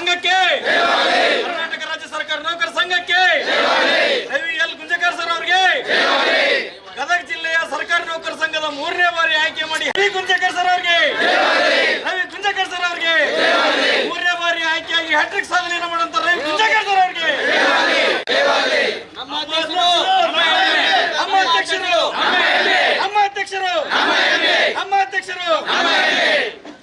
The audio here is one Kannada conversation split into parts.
ಸಂಘಕ್ಕೆ. ಕರ್ನಾಟಕ ರಾಜ್ಯ ಸರ್ಕಾರ ನೌಕರ ಸಂಘಕ್ಕೆ. ರವಿ ಎಲ್ ಗುಂಜಕರ್ ಸರ್ ಅವರಿಗೆ. ಗದಗ ಜಿಲ್ಲೆಯ ಸರ್ಕಾರಿ ನೌಕರ ಸಂಘದ ಮೂರನೇ ಬಾರಿ ಆಯ್ಕೆ ಮಾಡಿ ರವಿ ಗುಂಜಕರ್ ಸರ್ ಅವರಿಗೆ. ರವಿ ಗುಂಜಕರ್ ಸರ್ ಅವರಿಗೆ. ಮೂರನೇ ಬಾರಿ ಆಯ್ಕೆಯಾಗಿ ಹ್ಯಾಟ್ರಿಕ್ ಸಾಧನೆಯನ್ನು ಮಾಡುವಂತ ರವಿ ಗುಂಜಕರ್ ಸರ್ ಅವರಿಗೆ.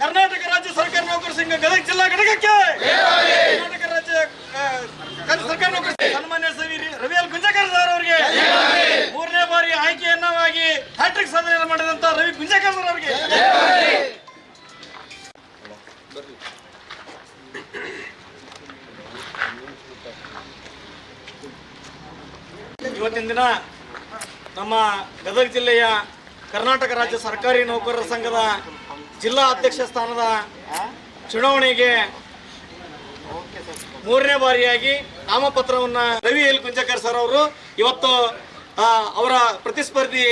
ಕರ್ನಾಟಕ ರಾಜ್ಯ ಸರ್ಕಾರ ನೌಕರ ಸಂಘ ಗದಗ ಜಿಲ್ಲಾ ಘಟಕಕ್ಕೆ ಕರ್ನಾಟಕ ರಾಜ್ಯ ಆ, ರಾಜ್ಯ ಸರ್ಕಾರ ನೌಕರ ಸಂಘ ಸನ್ಮಾನ್ಯ ಶ್ರೀ ರವಿ ಎಲ್ ಗುಂಜಕರ್ ಸರ್ ಅವರಿಗೆ ಮೂರನೇ ಬಾರಿ ಆಯ್ಕೆಯನ್ನವಾಗಿ ಹ್ಯಾಟ್ರಿಕ್ ಸಾಧನೆ ಮಾಡಿದಂತ ರವಿ ಗುಂಜಕರ್ ಅವರಿಗೆ. ಇವತ್ತಿನ ದಿನ ನಮ್ಮ ಗದಗ ಜಿಲ್ಲೆಯ ಕರ್ನಾಟಕ ರಾಜ್ಯ ಸರ್ಕಾರಿ ನೌಕರರ ಸಂಘದ ಜಿಲ್ಲಾ ಅಧ್ಯಕ್ಷ ಸ್ಥಾನದ ಚುನಾವಣೆಗೆ ಮೂರನೇ ಬಾರಿಯಾಗಿ ನಾಮಪತ್ರವನ್ನು ರವಿ ಎಲ್ ಕುಂಜಕರ್ ಸರ್ ಅವರು ಇವತ್ತು ಅವರ ಪ್ರತಿಸ್ಪರ್ಧಿ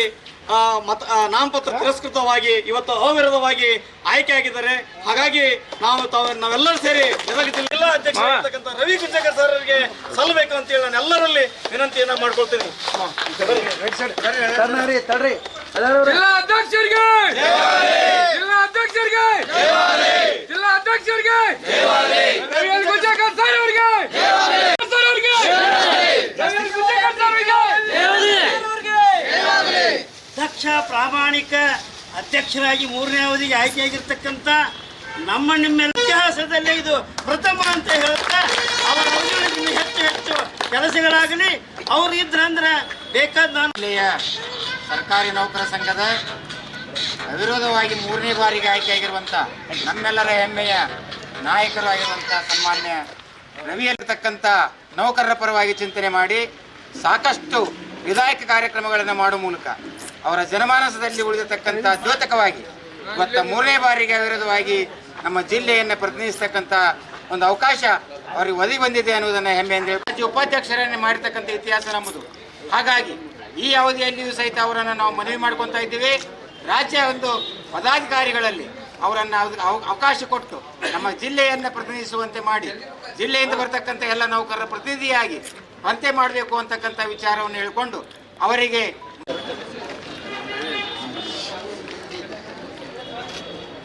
ಮತ ಆ, ನಾಮಪತ್ರ ತಿರಸ್ಕೃತವಾಗಿ ಇವತ್ತು ಅವಿರೋಧವಾಗಿ ಆಯ್ಕೆಯಾಗಿದ್ದಾರೆ ಹಾಗಾಗಿ ನಾವು ತಾವು ನಾವೆಲ್ಲರೂ ಸೇರಿ ಗದಗ ಜಿಲ್ಲಾ ಅಧ್ಯಕ್ಷರಾಗಿರ್ತಕ್ಕಂಥ ರವಿ ಕುಂಜಕರ್ ಸರ್ ಅವರಿಗೆ ಸಲ್ಲಬೇಕು ಅಂತ ಹೇಳಿ ನಾನು ಎಲ್ಲರಲ್ಲಿ ವಿನಂತಿಯನ್ನ ಮಾಡ್ಕೊಳ್ತೀನಿ. ಜಿಲ್ಲಾ ಅಧ್ಯಕ್ಷರಿಗೆ! ಜಿಲ್ಲಾ ಅಧ್ಯಕ್ಷರಿಗೆ! ಜಿಲ್ಲಾ ಅಧ್ಯಕ್ಷರಿಗೆ ರವಿ ಎಲ್ ಗುಂಜಕರ್ ಸರ್ ಅವರಿಗೆ ಸರ್ ಅವರಿಗೆ ರವಿ ಎಲ್ ಗುಂಜಕರ್ ಸರ್ ಅವರಿಗೆ ದಕ್ಷ ಪ್ರಾಮಾಣಿಕ ಅಧ್ಯಕ್ಷರಾಗಿ ಮೂರನೇ ಅವಧಿಗೆ ಆಯ್ಕೆಯಾಗಿರ್ತಕ್ಕಂಥ ನಮ್ಮ ನಿಮ್ಮ ಇತಿಹಾಸದಲ್ಲಿ ಇದು ಪ್ರಥಮ ಅಂತ ಹೇಳುತ್ತಾ, ಅವರ ಅವಧಿಗಳಲ್ಲಿ ಹೆಚ್ಚು ಹೆಚ್ಚು ಕೆಲಸಗಳಾಗಲಿ. ಅವ್ರು ಇದ್ರಂದ್ರೆ ಬೇಕಾದ ನಾನು ಇಲ್ಲಿಯ ಸರ್ಕಾರಿ ನೌಕರ ಸಂಘದ ಅವಿರೋಧವಾಗಿ ಮೂರನೇ ಬಾರಿಗೆ ಆಯ್ಕೆಯಾಗಿರುವಂಥ ನಮ್ಮೆಲ್ಲರ ಹೆಮ್ಮೆಯ ನಾಯಕರು ಆಗಿರುವಂಥ ಸನ್ಮಾನ್ಯ ರವಿಯಲ್ಲಿರ್ತಕ್ಕಂಥ ನೌಕರರ ಪರವಾಗಿ ಚಿಂತನೆ ಮಾಡಿ ಸಾಕಷ್ಟು ವಿಧಾಯಕ ಕಾರ್ಯಕ್ರಮಗಳನ್ನು ಮಾಡುವ ಮೂಲಕ ಅವರ ಜನಮಾನಸದಲ್ಲಿ ಉಳಿದಿರ್ತಕ್ಕಂಥ ದ್ಯೋತಕವಾಗಿ, ಮತ್ತು ಮೂರನೇ ಬಾರಿಗೆ ವಿರೋಧವಾಗಿ ನಮ್ಮ ಜಿಲ್ಲೆಯನ್ನು ಪ್ರತಿನಿಧಿಸ್ತಕ್ಕಂಥ ಒಂದು ಅವಕಾಶ ಅವರಿಗೆ ಒದಗಿ ಬಂದಿದೆ ಅನ್ನೋದನ್ನು ಹೆಮ್ಮೆಯಿಂದ ರಾಜ್ಯ ಉಪಾಧ್ಯಕ್ಷರನ್ನೇ ಮಾಡಿರ್ತಕ್ಕಂಥ ಇತಿಹಾಸ ನಮ್ಮದು. ಹಾಗಾಗಿ ಈ ಅವಧಿಯಲ್ಲಿಯೂ ಸಹಿತ ಅವರನ್ನು ನಾವು ಮನವಿ ಮಾಡ್ಕೊತಾ ಇದ್ದೀವಿ. ರಾಜ್ಯ ಒಂದು ಪದಾಧಿಕಾರಿಗಳಲ್ಲಿ ಅವರನ್ನು ಅವಕಾಶ ಕೊಟ್ಟು ನಮ್ಮ ಜಿಲ್ಲೆಯನ್ನು ಪ್ರತಿನಿಧಿಸುವಂತೆ ಮಾಡಿ, ಜಿಲ್ಲೆಯಿಂದ ಬರ್ತಕ್ಕಂಥ ಎಲ್ಲ ನೌಕರರ ಪ್ರತಿನಿಧಿಯಾಗಿ ಅಂತೆ ಮಾಡಬೇಕು ಅಂತಕ್ಕಂಥ ವಿಚಾರವನ್ನು ಹೇಳಿಕೊಂಡು ಅವರಿಗೆ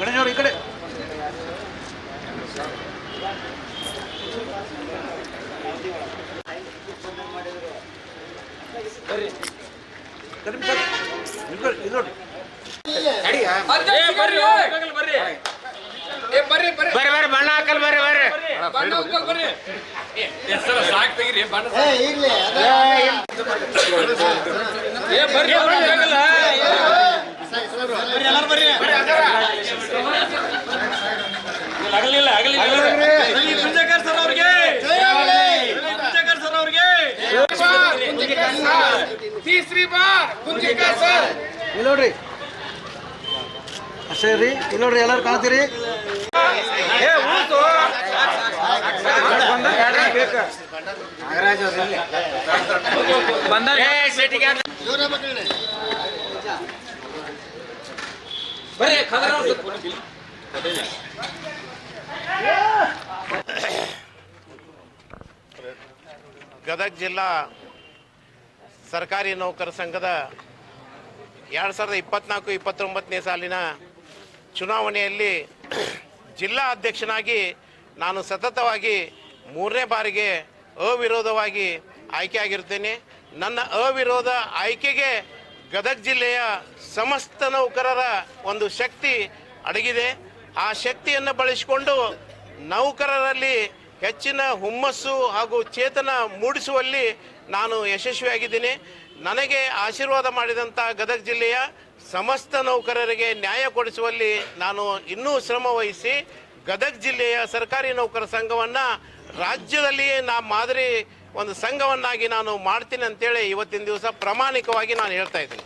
ಗಣೇಶ್ ಅವ್ರು ಈ ಕಡೆ. ನೋಡಿ, ನೋಡಿ ಬರ್ರಿ ಬರ್ರಿ ಬರ್ರಿ ಬರ್ರಿ. ಬರ್ರಿ ಬಣ್ಣ ಹಾಕಲ್ ಬರ್ರಿ ಬರ್ರಿ. ಬಣ್ಣ ಬರ್ರಿ. ಸರ ಸಾಕ್ ತೆಗೀರಿ ಬಣ್ಣ ಏ ಬರ್ರಿ ಬರ್ರಿ. ಆಗಲಿಲ್ಲ ಆಗಲಿಲ್ಲ. ಸರ್ ಅವರಿಗೆ. ಸರ್ ಅವರಿಗೆ ತೀಸ್ರಿ ಬಾರ್ ಗುಂಜಿಕರ್ ಸರ್ ಇಲ್ಲಿ ನೋಡ್ರಿ ಅಷ್ಟೇ ರೀ ಇಲ್ಲಿ ನೋಡ್ರಿ ಎಲ್ಲರೂ ಕಾಣ್ತೀರಿ? ನಾಗರಾಜ್. ಏ, ಸೀಟಿಗೆ ಖದರ ಗದಗ ಜಿಲ್ಲಾ ಸರ್ಕಾರಿ ನೌಕರ ಸಂಘದ ಎರಡು ಸಾವಿರದ ಇಪ್ಪತ್ನಾಲ್ಕು, ಇಪ್ಪತ್ತೊಂಬತ್ತನೇ ಸಾಲಿನ ಚುನಾವಣೆಯಲ್ಲಿ ಜಿಲ್ಲಾ ಅಧ್ಯಕ್ಷನಾಗಿ ನಾನು ಸತತವಾಗಿ ಮೂರನೇ ಬಾರಿಗೆ ಅವಿರೋಧವಾಗಿ ಆಯ್ಕೆಯಾಗಿರ್ತೇನೆ ನನ್ನ ಅವಿರೋಧ ಆಯ್ಕೆಗೆ ಗದಗ ಜಿಲ್ಲೆಯ ಸಮಸ್ತ ನೌಕರರ ಒಂದು ಶಕ್ತಿ ಅಡಗಿದೆ. ಆ ಶಕ್ತಿಯನ್ನು ಬಳಸಿಕೊಂಡು ನೌಕರರಲ್ಲಿ ಹೆಚ್ಚಿನ ಹುಮ್ಮಸ್ಸು ಹಾಗೂ ಚೇತನ ಮೂಡಿಸುವಲ್ಲಿ ನಾನು ಯಶಸ್ವಿಯಾಗಿದ್ದೀನಿ. ನನಗೆ ಆಶೀರ್ವಾದ ಮಾಡಿದಂಥ ಗದಗ ಜಿಲ್ಲೆಯ ಸಮಸ್ತ ನೌಕರರಿಗೆ ನ್ಯಾಯ ಕೊಡಿಸುವಲ್ಲಿ ನಾನು ಇನ್ನೂ ಶ್ರಮ ವಹಿಸಿ ಗದಗ ಜಿಲ್ಲೆಯ ಸರ್ಕಾರಿ ನೌಕರ ಸಂಘವನ್ನು ರಾಜ್ಯದಲ್ಲಿಯೇ ನಾ ಮಾದರಿ ಒಂದು ಸಂಘವನ್ನಾಗಿ ನಾನು ಮಾಡ್ತೀನಿ ಅಂತೇಳಿ ಇವತ್ತಿನ ದಿವಸ ಪ್ರಾಮಾಣಿಕವಾಗಿ ನಾನು ಹೇಳ್ತಾ ಇದ್ದೀನಿ.